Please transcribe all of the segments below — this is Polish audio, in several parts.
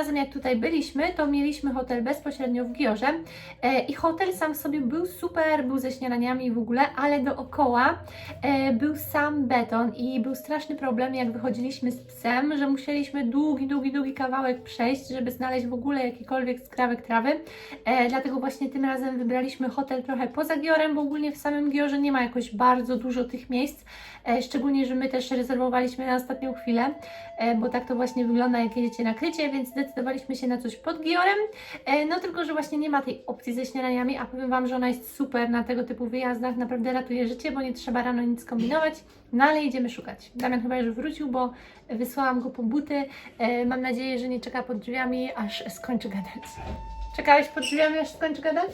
Razem, jak tutaj byliśmy, to mieliśmy hotel bezpośrednio w Giorze e, i hotel sam w sobie był super, był ze śniadaniami w ogóle, ale dookoła e, był sam beton i był straszny problem, jak wychodziliśmy z psem, że musieliśmy długi, długi, długi kawałek przejść, żeby znaleźć w ogóle jakikolwiek skrawek trawy. E, dlatego właśnie tym razem wybraliśmy hotel trochę poza Giorem, bo ogólnie w samym Giorze nie ma jakoś bardzo dużo tych miejsc, szczególnie, że my też rezerwowaliśmy na ostatnią chwilę, bo tak to właśnie wygląda, jak jedziecie na krycie, więc zdecydowaliśmy się na coś pod Giorem. E, No tylko, że właśnie nie ma tej opcji ze śniadaniami, a powiem Wam, że ona jest super na tego typu wyjazdach, naprawdę ratuje życie, bo nie trzeba rano nic kombinować, no ale idziemy szukać. Damian chyba już wrócił, bo wysłałam go po buty. E, Mam nadzieję, że nie czeka pod drzwiami, aż skończy gadać. Czekałeś pod drzwiami, aż skończy gadać?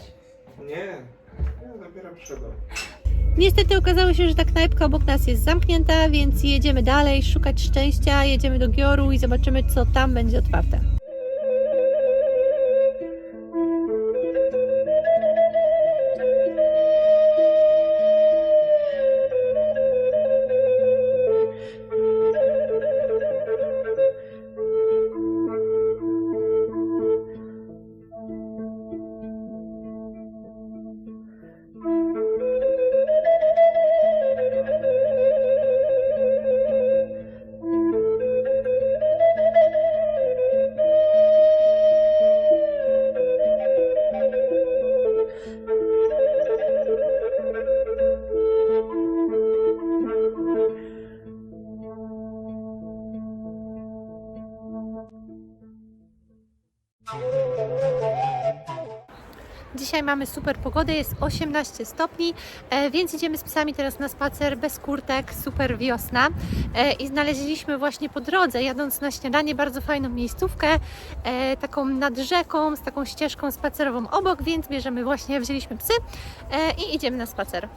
Nie, ja dopiero przyszedłem. Niestety okazało się, że ta knajpka obok nas jest zamknięta, więc jedziemy dalej, szukać szczęścia, jedziemy do Gioru i zobaczymy, co tam będzie otwarte. Mamy super pogodę, jest 18 stopni, e, więc idziemy z psami teraz na spacer bez kurtek, super wiosna. E, I znaleźliśmy właśnie po drodze, jadąc na śniadanie, bardzo fajną miejscówkę, e, taką nad rzeką, z taką ścieżką spacerową obok, więc bierzemy właśnie, wzięliśmy psy i idziemy na spacer.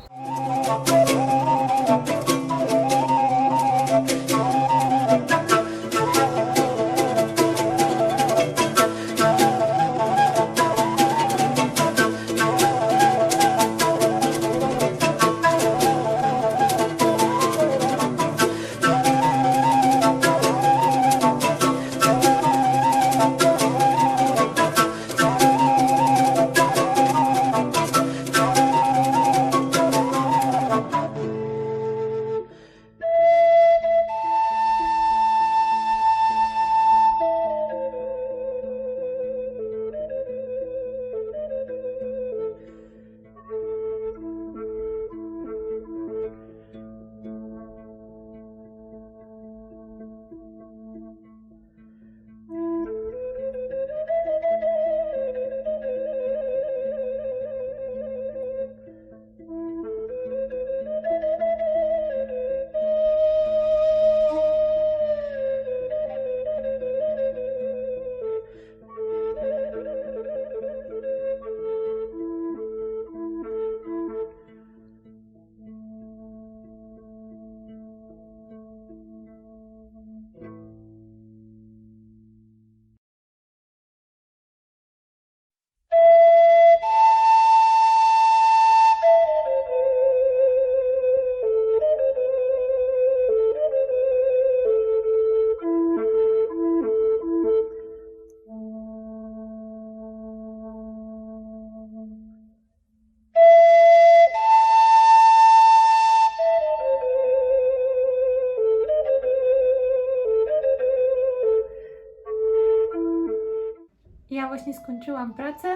Właśnie skończyłam pracę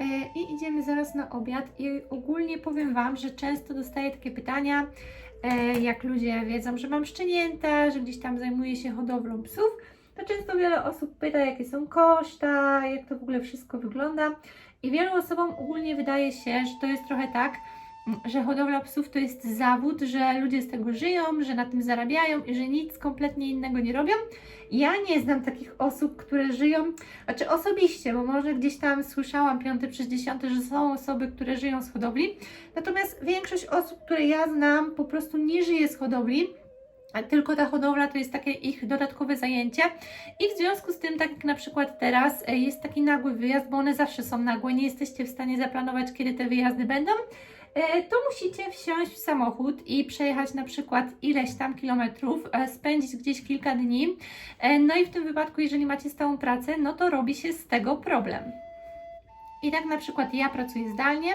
e, i idziemy zaraz na obiad. I ogólnie powiem Wam, że często dostaję takie pytania, e, jak ludzie wiedzą, że mam szczenięta, że gdzieś tam zajmuję się hodowlą psów, to często wiele osób pyta, jakie są koszta, jak to w ogóle wszystko wygląda. I wielu osobom ogólnie wydaje się, że to jest trochę tak, że hodowla psów to jest zawód, że ludzie z tego żyją, że na tym zarabiają i że nic kompletnie innego nie robią. Ja nie znam takich osób, które żyją, znaczy osobiście, bo może gdzieś tam słyszałam piąty przez dziesiąty, że są osoby, które żyją z hodowli. Natomiast większość osób, które ja znam, po prostu nie żyje z hodowli. Tylko ta hodowla to jest takie ich dodatkowe zajęcie i w związku z tym, tak jak na przykład teraz, e, jest taki nagły wyjazd, bo one zawsze są nagłe, nie jesteście w stanie zaplanować, kiedy te wyjazdy będą. E, to musicie wsiąść w samochód i przejechać na przykład ileś tam kilometrów, e, spędzić gdzieś kilka dni. E, No i w tym wypadku, jeżeli macie stałą pracę, no to robi się z tego problem. I tak na przykład ja pracuję zdalnie,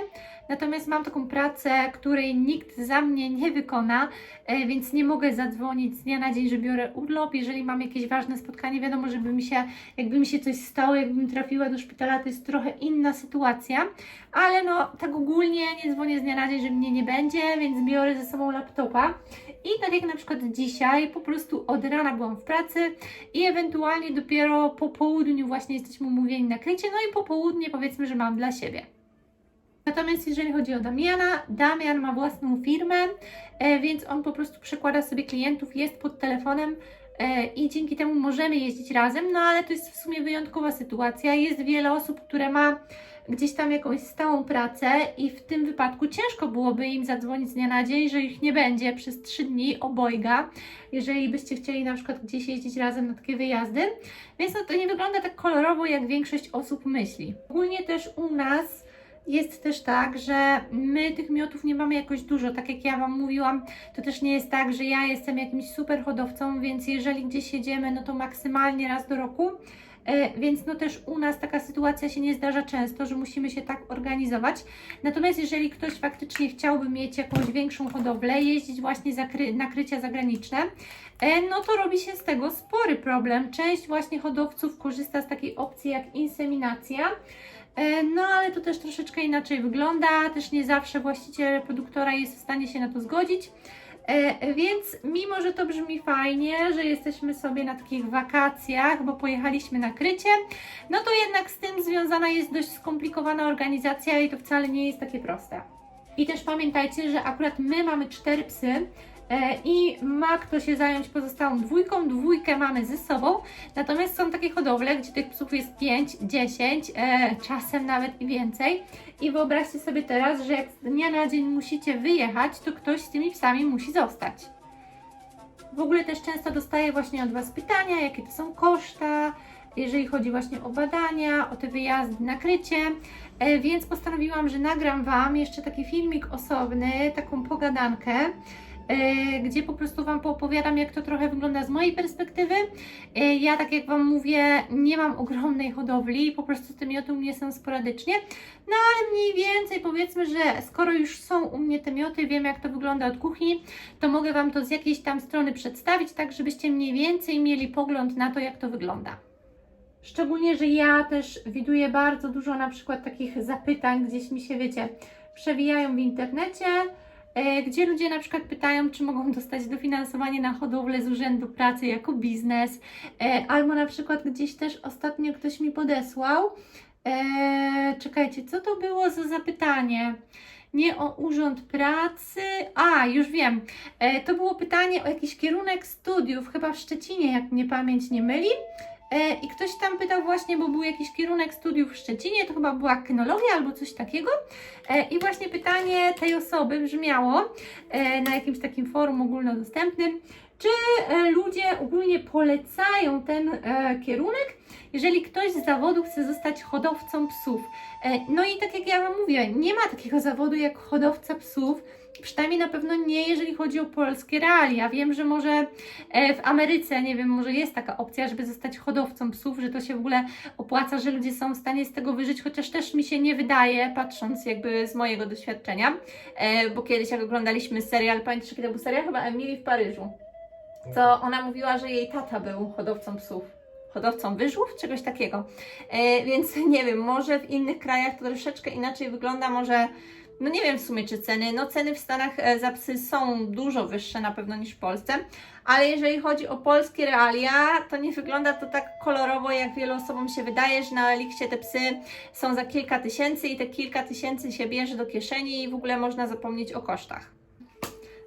natomiast mam taką pracę, której nikt za mnie nie wykona, e, więc nie mogę zadzwonić z dnia na dzień, że biorę urlop. Jeżeli mam jakieś ważne spotkanie, wiadomo, żeby mi się, jakby mi się coś stało, jakbym trafiła do szpitala, to jest trochę inna sytuacja, ale no tak ogólnie nie dzwonię z dnia na dzień, że mnie nie będzie, więc biorę ze sobą laptopa. I tak jak na przykład dzisiaj, po prostu od rana byłam w pracy i ewentualnie dopiero po południu właśnie jesteśmy umówieni na krycie, no i po południe powiedzmy, że mam dla siebie. Natomiast jeżeli chodzi o Damiana, Damian ma własną firmę, e, więc on po prostu przekłada sobie klientów, jest pod telefonem e, i dzięki temu możemy jeździć razem, no ale to jest w sumie wyjątkowa sytuacja. Jest wiele osób, które ma gdzieś tam jakąś stałą pracę i w tym wypadku ciężko byłoby im zadzwonić z dnia na dzień, że ich nie będzie przez 3 dni obojga, jeżeli byście chcieli na przykład gdzieś jeździć razem na takie wyjazdy. Więc no to nie wygląda tak kolorowo, jak większość osób myśli. Ogólnie też u nas jest też tak, że my tych miotów nie mamy jakoś dużo. Tak jak ja Wam mówiłam, to też nie jest tak, że ja jestem jakimś super hodowcą, więc jeżeli gdzieś jedziemy, no to maksymalnie raz do roku. E, Więc no też u nas taka sytuacja się nie zdarza często, że musimy się tak organizować. Natomiast jeżeli ktoś faktycznie chciałby mieć jakąś większą hodowlę, jeździć właśnie na krycia zagraniczne, e, no to robi się z tego spory problem. Część właśnie hodowców korzysta z takiej opcji jak inseminacja. E, No, ale to też troszeczkę inaczej wygląda. Też nie zawsze właściciel reproduktora jest w stanie się na to zgodzić. E, Więc mimo, że to brzmi fajnie, że jesteśmy sobie na takich wakacjach, bo pojechaliśmy na krycie, no to jednak z tym związana jest dość skomplikowana organizacja i to wcale nie jest takie proste. I też pamiętajcie, że akurat my mamy cztery psy i ma kto się zająć pozostałą dwójką. Dwójkę mamy ze sobą, natomiast są takie hodowle, gdzie tych psów jest 5, 10, e, czasem nawet i więcej. I wyobraźcie sobie teraz, że jak z dnia na dzień musicie wyjechać, to ktoś z tymi psami musi zostać. W ogóle też często dostaję właśnie od Was pytania, jakie to są koszta, jeżeli chodzi właśnie o badania, o te wyjazdy na krycie, e, więc postanowiłam, że nagram Wam jeszcze taki filmik osobny, taką pogadankę, e, gdzie po prostu Wam poopowiadam, jak to trochę wygląda z mojej perspektywy. E, Ja, tak jak Wam mówię, nie mam ogromnej hodowli, po prostu te mioty u mnie są sporadycznie, no ale mniej więcej powiedzmy, że skoro już są u mnie te mioty, wiem jak to wygląda od kuchni, to mogę Wam to z jakiejś tam strony przedstawić, tak żebyście mniej więcej mieli pogląd na to, jak to wygląda. Szczególnie, że ja też widuję bardzo dużo na przykład takich zapytań, gdzieś mi się, wiecie, przewijają w internecie, e, gdzie ludzie na przykład pytają, czy mogą dostać dofinansowanie na hodowlę z Urzędu Pracy jako biznes, e, albo na przykład gdzieś też ostatnio ktoś mi podesłał, e, czekajcie, co to było za zapytanie? Nie o Urząd Pracy, a już wiem, e, to było pytanie o jakiś kierunek studiów, chyba w Szczecinie, jak mnie pamięć nie myli. E, I ktoś tam pytał właśnie, bo był jakiś kierunek studiów w Szczecinie, to chyba była kynologia albo coś takiego. E, I właśnie pytanie tej osoby brzmiało e, na jakimś takim forum ogólnodostępnym, czy ludzie ogólnie polecają ten kierunek, jeżeli ktoś z zawodu chce zostać hodowcą psów. No i tak jak ja Wam mówię, nie ma takiego zawodu jak hodowca psów. Przynajmniej na pewno nie, jeżeli chodzi o polskie realia. Wiem, że może e, w Ameryce, nie wiem, może jest taka opcja, żeby zostać hodowcą psów, że to się w ogóle opłaca, że ludzie są w stanie z tego wyżyć, chociaż też mi się nie wydaje, patrząc jakby z mojego doświadczenia, e, bo kiedyś jak oglądaliśmy serial, pamiętasz to był serial? Chyba Emily w Paryżu, to ona mówiła, że jej tata był hodowcą psów. Hodowcą wyżłów, czegoś takiego. E, więc nie wiem, może w innych krajach to troszeczkę inaczej wygląda, może no nie wiem w sumie czy ceny, no ceny w Stanach e, za psy są dużo wyższe na pewno niż w Polsce, ale jeżeli chodzi o polskie realia, to nie wygląda to tak kolorowo, jak wielu osobom się wydaje, że na Eliksie te psy są za kilka tysięcy i te kilka tysięcy się bierze do kieszeni i w ogóle można zapomnieć o kosztach.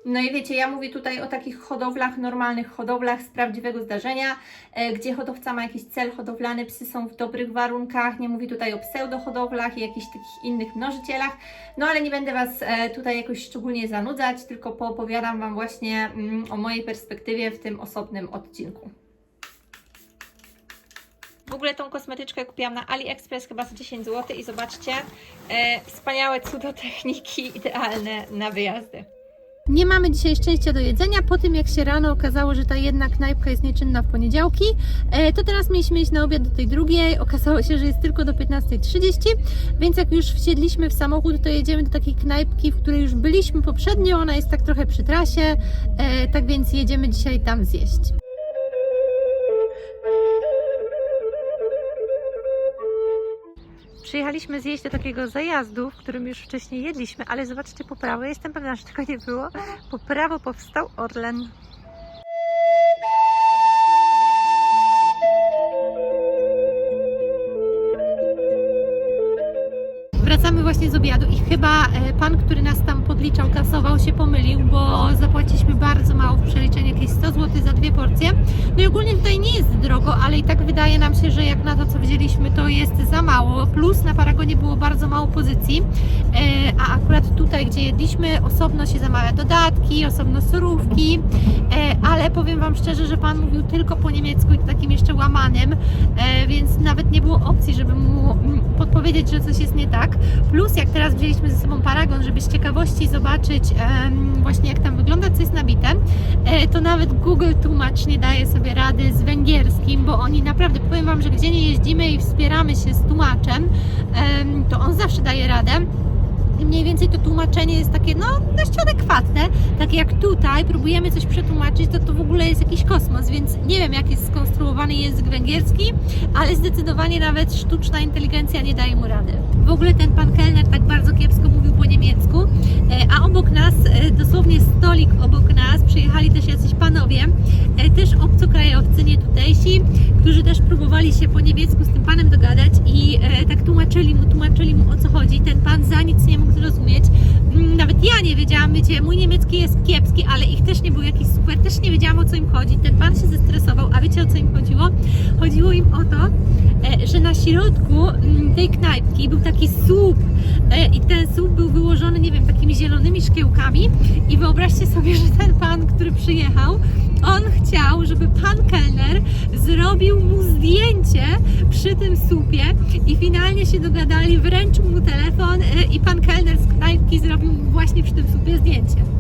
No i wiecie, ja mówię tutaj o takich hodowlach, normalnych hodowlach z prawdziwego zdarzenia, e, gdzie hodowca ma jakiś cel hodowlany, psy są w dobrych warunkach, nie mówię tutaj o pseudohodowlach i jakichś takich innych mnożycielach, no ale nie będę Was e, tutaj jakoś szczególnie zanudzać, tylko poopowiadam Wam właśnie mm, o mojej perspektywie w tym osobnym odcinku. W ogóle tą kosmetyczkę kupiłam na AliExpress chyba za 10 zł i zobaczcie, e, wspaniałe cudo techniki, idealne na wyjazdy. Nie mamy dzisiaj szczęścia do jedzenia. Po tym, jak się rano okazało, że ta jedna knajpka jest nieczynna w poniedziałki, e, to teraz mieliśmy iść na obiad do tej drugiej. Okazało się, że jest tylko do 15.30, więc jak już wsiedliśmy w samochód, to jedziemy do takiej knajpki, w której już byliśmy poprzednio. Ona jest tak trochę przy trasie, e, tak więc jedziemy dzisiaj tam zjeść. Przyjechaliśmy zjeść do takiego zajazdu, w którym już wcześniej jedliśmy, ale zobaczcie po prawo, jestem pewna, że tego nie było. Po prawo powstał Orlen. Wracamy właśnie z obiadu i chyba e, pan, który nas tam podliczał, kasował się pomylił, bo zapłaciliśmy bardzo mało w przeliczeniu, jakieś 100 zł za dwie porcje. No i ogólnie tutaj nie jest drogo, ale i tak wydaje nam się, że jak na to, co wzięliśmy, to jest za. Plus. Na Paragonie było bardzo mało pozycji, e, a akurat tutaj, gdzie jedliśmy, osobno się zamawia dodatki, osobno surówki, e, ale powiem Wam szczerze, że Pan mówił tylko po niemiecku i takim jeszcze łamanym, e, więc nawet nie było opcji, żeby mu podpowiedzieć, że coś jest nie tak. Plus jak teraz wzięliśmy ze sobą Paragon, żeby z ciekawości zobaczyć właśnie jak tam wygląda, co jest nabite, e, to nawet Google Tłumacz nie daje sobie rady z węgierskim, bo oni naprawdę, powiem Wam, że gdzie nie jeździmy i wspieramy się z tłumaczem, em, to on zawsze daje radę. Mniej więcej to tłumaczenie jest takie, no, dość adekwatne. Tak jak tutaj próbujemy coś przetłumaczyć, to to w ogóle jest jakiś kosmos, więc nie wiem, jak jest skonstruowany język węgierski, ale zdecydowanie nawet sztuczna inteligencja nie daje mu rady. W ogóle ten pan kelner tak bardzo kiepsko mówił po niemiecku, e, a obok nas, e, dosłownie stolik obok nas, przyjechali też jacyś panowie, e, też obcokrajowcy, nie tutejsi, którzy też próbowali się po niemiecku z tym panem dogadać i e, tak tłumaczyli mu, tłumaczyli mu o co chodzi. Ten pan za nic nie mógł zrozumieć. Mm, Nawet ja nie wiedziałam, wiecie, mój niemiecki jest kiepski, ale ich też nie był jakiś super, też nie wiedziałam o co im chodzi. Ten pan się zestresował, a wiecie o co im chodziło? Chodziło im o to, że na środku mm, tej knajpki był taki słup. E, i ten słup był wyłożony, nie wiem, takimi zielonymi szkiełkami. I wyobraźcie sobie, że ten pan, który przyjechał, on chciał, żeby pan kelner zrobił mu zdjęcie przy tym słupie. I finalnie się dogadali, wręczył mu telefon e, i pan kelner z knajpki zrobił mu właśnie przy tym słupie zdjęcie.